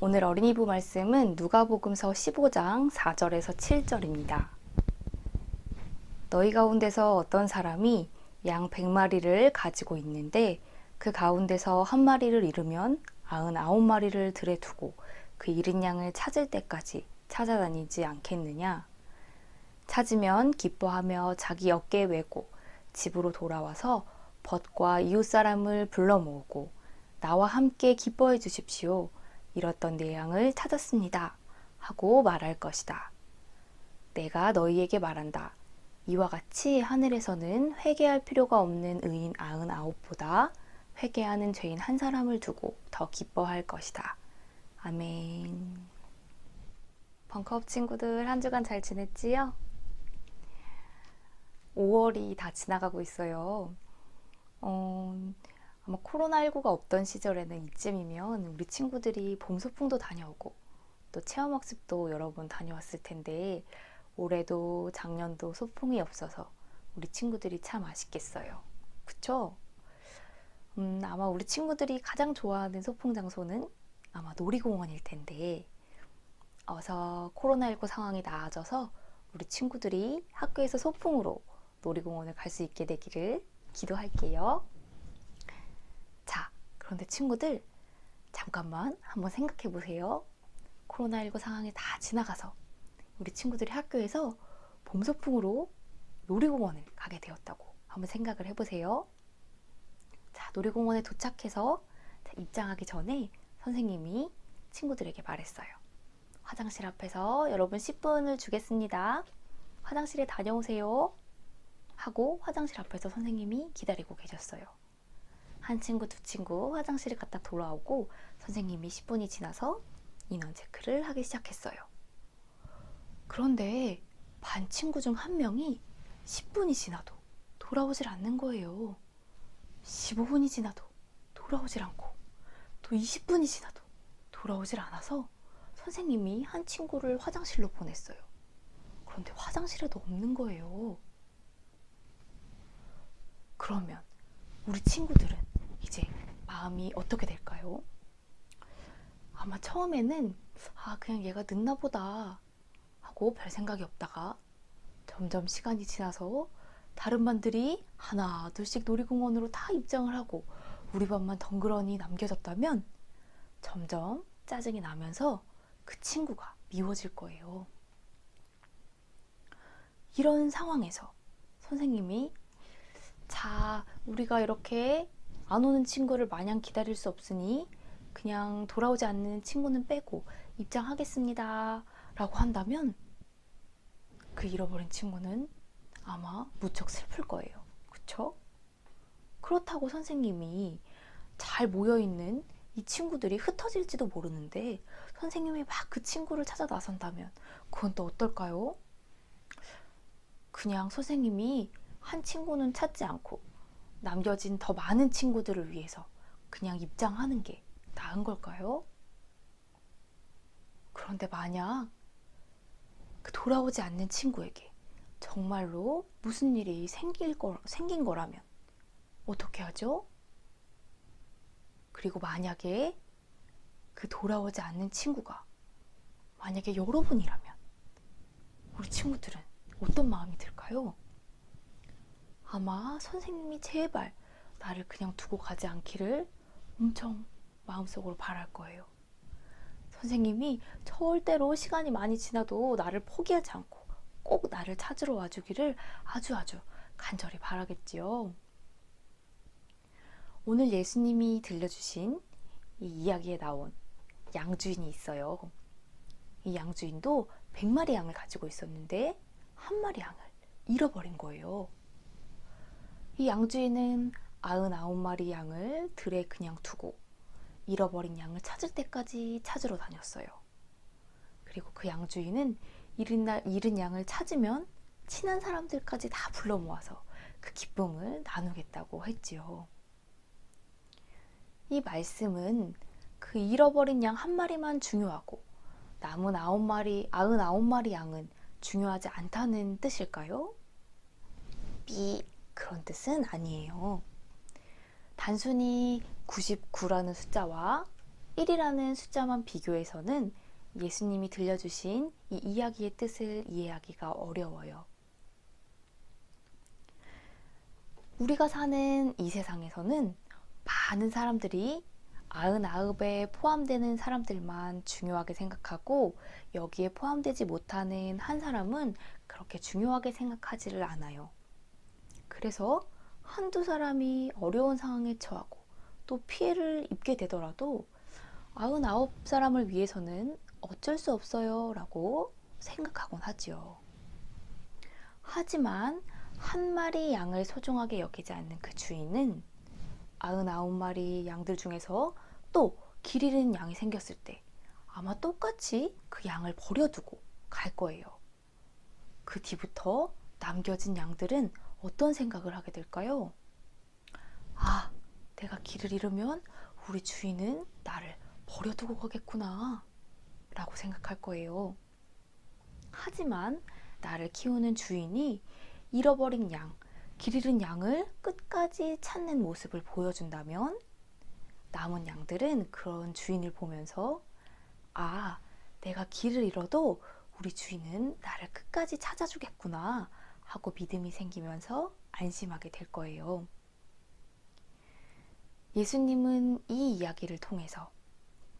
오늘 어린이부 말씀은 누가복음서 15장 4절에서 7절입니다. 너희 가운데서 어떤 사람이 양 100마리를 가지고 있는데 그 가운데서 한 마리를 잃으면 99마리를 들에 두고 그 잃은 양을 찾을 때까지 찾아다니지 않겠느냐? 찾으면 기뻐하며 자기 어깨에 메고 집으로 돌아와서 벗과 이웃 사람을 불러 모으고 나와 함께 기뻐해 주십시오. 잃었던 내 양을 찾았습니다. 하고 말할 것이다. 내가 너희에게 말한다. 이와 같이 하늘에서는 회개할 필요가 없는 의인 아흔 아홉보다 회개하는 죄인 한 사람을 두고 더 기뻐할 것이다. 아멘. 벙커업 친구들 한 주간 잘 지냈지요? 5월이 다 지나가고 있어요. 어, 아마 코로나19가 없던 시절에는 이쯤이면 우리 친구들이 봄 소풍도 다녀오고 또 체험학습도 여러 번 다녀왔을 텐데 올해도 작년도 소풍이 없어서 우리 친구들이 참 아쉽겠어요. 그쵸? 음, 아마 우리 친구들이 가장 좋아하는 소풍 장소는 아마 놀이공원일 텐데 어서 코로나19 상황이 나아져서 우리 친구들이 학교에서 소풍으로 놀이공원을 갈 수 있게 되기를 기도할게요. 자, 그런데 친구들, 잠깐만 한번 생각해 보세요. 코로나19 상황이 다 지나가서 우리 친구들이 학교에서 봄 소풍으로 놀이공원을 가게 되었다고 한번 생각을 해보세요. 자, 놀이공원에 도착해서 입장하기 전에 선생님이 친구들에게 말했어요. 화장실 앞에서 여러분 10분을 주겠습니다. 화장실에 다녀오세요. 하고 화장실 앞에서 선생님이 기다리고 계셨어요. 한 친구, 두 친구 화장실에 갔다 돌아오고 선생님이 10분이 지나서 인원 체크를 하기 시작했어요. 그런데 반 친구 중 한 명이 10분이 지나도 돌아오질 않는 거예요. 15분이 지나도 돌아오질 않고 또 20분이 지나도 돌아오질 않아서 선생님이 한 친구를 화장실로 보냈어요. 그런데 화장실에도 없는 거예요. 그러면 우리 친구들은 이제 마음이 어떻게 될까요? 아마 처음에는 아 그냥 얘가 늦나 보다 하고 별 생각이 없다가 점점 시간이 지나서 다른 반들이 하나 둘씩 놀이공원으로 다 입장을 하고 우리 반만 덩그러니 남겨졌다면 점점 짜증이 나면서 그 친구가 미워질 거예요. 이런 상황에서 선생님이 자, 우리가 이렇게 안 오는 친구를 마냥 기다릴 수 없으니 그냥 돌아오지 않는 친구는 빼고 입장하겠습니다. 라고 한다면 그 잃어버린 친구는 아마 무척 슬플 거예요. 그쵸? 그렇다고 선생님이 잘 모여있는 이 친구들이 흩어질지도 모르는데 선생님이 막 그 친구를 찾아 나선다면 그건 또 어떨까요? 그냥 선생님이 한 친구는 찾지 않고 남겨진 더 많은 친구들을 위해서 그냥 입장하는 게 나은 걸까요? 그런데 만약 그 돌아오지 않는 친구에게 정말로 무슨 일이 생길 거, 생긴 거라면 어떻게 하죠? 그리고 만약에 그 돌아오지 않는 친구가 만약에 여러분이라면 우리 친구들은 어떤 마음이 들까요? 아마 선생님이 제발 나를 그냥 두고 가지 않기를 엄청 마음속으로 바랄 거예요. 선생님이 절대로 시간이 많이 지나도 나를 포기하지 않고 꼭 나를 찾으러 와주기를 아주 아주 간절히 바라겠지요. 오늘 예수님이 들려주신 이 이야기에 나온 양주인이 있어요. 이 양주인도 100마리 양을 가지고 있었는데 한 마리 양을 잃어버린 거예요. 이 양주인은 99마리 양을 들에 그냥 두고 잃어버린 양을 찾을 때까지 찾으러 다녔어요. 그리고 그 양주인은 잃은, 날, 잃은 양을 찾으면 친한 사람들까지 다 불러 모아서 그 기쁨을 나누겠다고 했지요. 이 말씀은 그 잃어버린 양 한 마리만 중요하고 남은 아홉 마리, 아흔 아홉 마리 양은 중요하지 않다는 뜻일까요? 삐 그런 뜻은 아니에요. 단순히 99라는 숫자와 1이라는 숫자만 비교해서는 예수님이 들려주신 이 이야기의 뜻을 이해하기가 어려워요. 우리가 사는 이 세상에서는 많은 사람들이 아흔아홉에 포함되는 사람들만 중요하게 생각하고 여기에 포함되지 못하는 한 사람은 그렇게 중요하게 생각하지를 않아요. 그래서 한두 사람이 어려운 상황에 처하고 또 피해를 입게 되더라도 아흔아홉 사람을 위해서는 어쩔 수 없어요 라고 생각하곤 하지요. 하지만 한 마리 양을 소중하게 여기지 않는 그 주인은 아흔아홉 마리 양들 중에서 또 길 잃은 양이 생겼을 때 아마 똑같이 그 양을 버려두고 갈 거예요. 그 뒤부터 남겨진 양들은 어떤 생각을 하게 될까요? 아, 내가 길을 잃으면 우리 주인은 나를 버려두고 가겠구나. 라고 생각할 거예요. 하지만 나를 키우는 주인이 잃어버린 양, 길 잃은 양을 끝까지 찾는 모습을 보여준다면 남은 양들은 그런 주인을 보면서 아, 내가 길을 잃어도 우리 주인은 나를 끝까지 찾아주겠구나 하고 믿음이 생기면서 안심하게 될 거예요. 예수님은 이 이야기를 통해서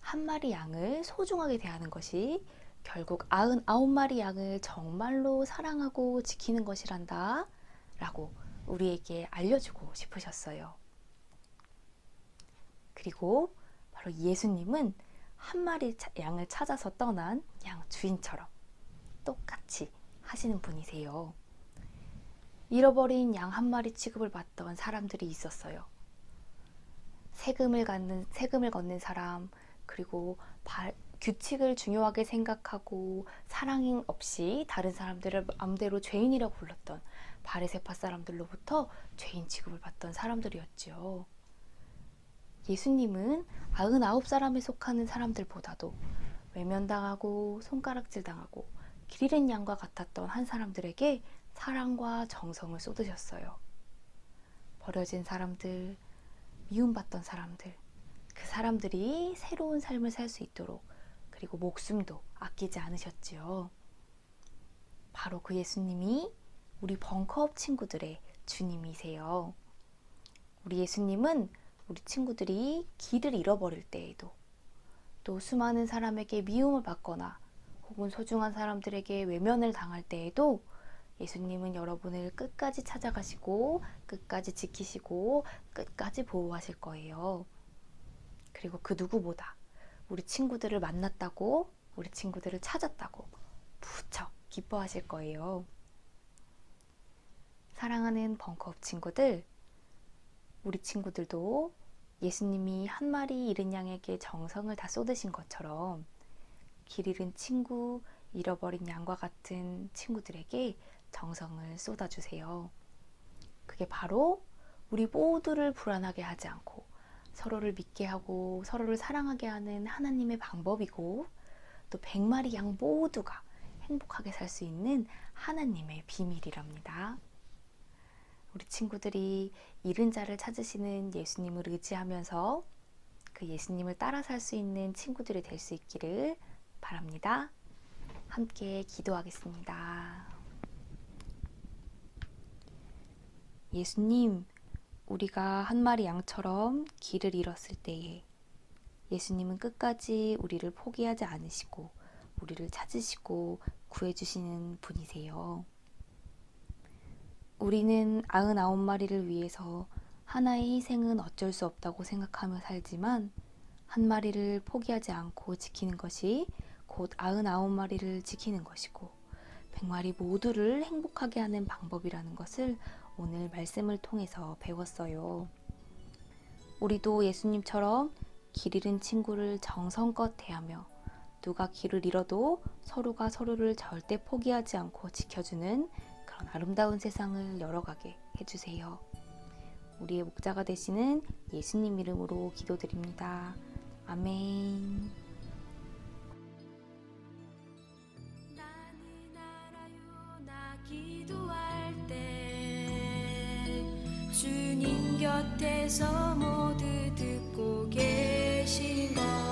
한 마리 양을 소중하게 대하는 것이 결국 아흔아홉 마리 양을 정말로 사랑하고 지키는 것이란다 라고 우리에게 알려주고 싶으셨어요. 그리고 바로 예수님은 한 마리 양을 찾아서 떠난 양 주인처럼 똑같이 하시는 분이세요. 잃어버린 양 한 마리 취급을 받던 사람들이 있었어요. 세금을 걷는 세금을 걷는 사람 그리고 발, 규칙을 중요하게 생각하고 사랑 없이 다른 사람들을 마음대로 죄인이라고 불렀던 바리새파 사람들로부터 죄인 취급을 받던 사람들이었지요. 예수님은 아흔아홉 사람에 속하는 사람들보다도 외면당하고 손가락질 당하고 길 잃은 양과 같았던 한 사람들에게 사랑과 정성을 쏟으셨어요. 버려진 사람들, 미움받던 사람들, 그 사람들이 새로운 삶을 살 수 있도록 그리고 목숨도 아끼지 않으셨지요. 바로 그 예수님이 우리 벙커업 친구들의 주님이세요. 우리 예수님은 우리 친구들이 길을 잃어버릴 때에도 또 수많은 사람에게 미움을 받거나 혹은 소중한 사람들에게 외면을 당할 때에도 예수님은 여러분을 끝까지 찾아가시고 끝까지 지키시고 끝까지 보호하실 거예요. 그리고 그 누구보다 우리 친구들을 만났다고 우리 친구들을 찾았다고 무척 기뻐하실 거예요. 사랑하는 벙커업 친구들, 우리 친구들도 예수님이 한 마리 잃은 양에게 정성을 다 쏟으신 것처럼 길 잃은 친구, 잃어버린 양과 같은 친구들에게 정성을 쏟아주세요. 그게 바로 우리 모두를 불안하게 하지 않고 서로를 믿게 하고 서로를 사랑하게 하는 하나님의 방법이고 또 백마리 양 모두가 행복하게 살 수 있는 하나님의 비밀이랍니다. 우리 친구들이 잃은 자를 찾으시는 예수님을 의지하면서 그 예수님을 따라 살 수 있는 친구들이 될 수 있기를 바랍니다. 함께 기도하겠습니다. 예수님, 우리가 한 마리 양처럼 길을 잃었을 때에 예수님은 끝까지 우리를 포기하지 않으시고 우리를 찾으시고 구해주시는 분이세요. 우리는 아흔아홉 마리를 위해서 하나의 희생은 어쩔 수 없다고 생각하며 살지만 한 마리를 포기하지 않고 지키는 것이 곧 아흔아홉 마리를 지키는 것이고 백 마리 모두를 행복하게 하는 방법이라는 것을 오늘 말씀을 통해서 배웠어요. 우리도 예수님처럼 길 잃은 친구를 정성껏 대하며 누가 길을 잃어도 서로가 서로를 절대 포기하지 않고 지켜주는 그런 아름다운 세상을 열어가게 해주세요. 우리의 목자가 되시는 예수님 이름으로 기도드립니다. 아멘. 주님 곁에서 모두 듣고 계신 것.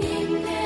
name.